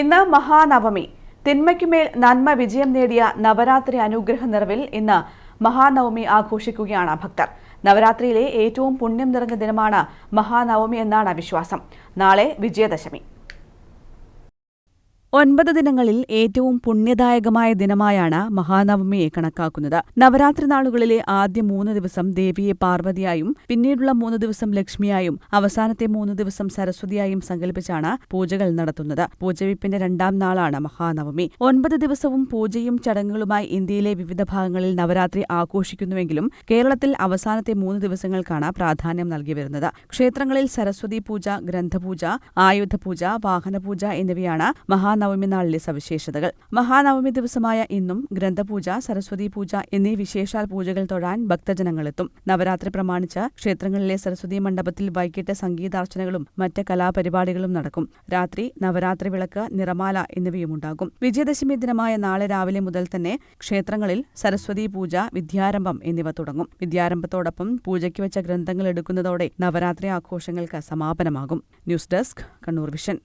ഇന്ന് മഹാനവമി. തിന്മയ്ക്കുമേൽ നന്മ വിജയം നേടിയ നവരാത്രി അനുഗ്രഹ നിറവിൽ ഇന്ന് മഹാനവമി ആഘോഷിക്കുകയാണ് ഭക്തർ. നവരാത്രിയിലെ ഏറ്റവും പുണ്യം നിറഞ്ഞ ദിനമാണ് മഹാനവമി എന്നാണ് വിശ്വാസം. നാളെ വിജയദശമി. ഒൻപത് ദിനങ്ങളിൽ ഏറ്റവും പുണ്യദായകമായ ദിനമായാണ് മഹാനവമിയെ കണക്കാക്കുന്നത്. നവരാത്രി നാളുകളിലെ ആദ്യ മൂന്ന് ദിവസം ദേവിയെ പാർവതിയായും പിന്നീടുള്ള മൂന്ന് ദിവസം ലക്ഷ്മിയായും അവസാനത്തെ മൂന്ന് ദിവസം സരസ്വതിയായും സങ്കല്പിച്ചാണ് പൂജകൾ നടത്തുന്നത്. പൂജവിപ്പിന്റെ രണ്ടാം നാളാണ് മഹാനവമി. ഒൻപത് ദിവസവും പൂജയും ചടങ്ങുകളുമായി ഇന്ത്യയിലെ വിവിധ ഭാഗങ്ങളിൽ നവരാത്രി ആഘോഷിക്കുന്നുവെങ്കിലും കേരളത്തിൽ അവസാനത്തെ മൂന്ന് ദിവസങ്ങൾക്കാണ് പ്രാധാന്യം നൽകി വരുന്നത്. ക്ഷേത്രങ്ങളിൽ സരസ്വതി പൂജ ഗ്രന്ഥപൂജ ആയുധപൂജ വാഹനപൂജ എന്നിവയാണ് മഹാനവമി നാളിലെ സവിശേഷതകൾ. മഹാനവമി ദിവസമായ ഇന്നും ഗ്രന്ഥപൂജ സരസ്വതി പൂജ എന്നീ വിശേഷാൽ പൂജകൾ തൊഴാൻ ഭക്തജനങ്ങളെത്തും നവരാത്രി പ്രമാണിച്ച് ക്ഷേത്രങ്ങളിലെ സരസ്വതി മണ്ഡപത്തിൽ വൈകിട്ട് സംഗീതാർച്ചനകളും മറ്റ് കലാപരിപാടികളും നടക്കും. രാത്രി നവരാത്രി വിളക്ക് നിറമാല എന്നിവയുമുണ്ടാകും. വിജയദശമി ദിനമായ നാളെ രാവിലെ മുതൽ തന്നെ ക്ഷേത്രങ്ങളിൽ സരസ്വതി പൂജ വിദ്യാരംഭം എന്നിവ തുടങ്ങും. വിദ്യാരംഭത്തോടൊപ്പം പൂജയ്ക്ക് വെച്ച ഗ്രന്ഥങ്ങൾ എടുക്കുന്നതോടെ നവരാത്രി ആഘോഷങ്ങൾക്ക് സമാപനമാകും. News desk Kannur vision.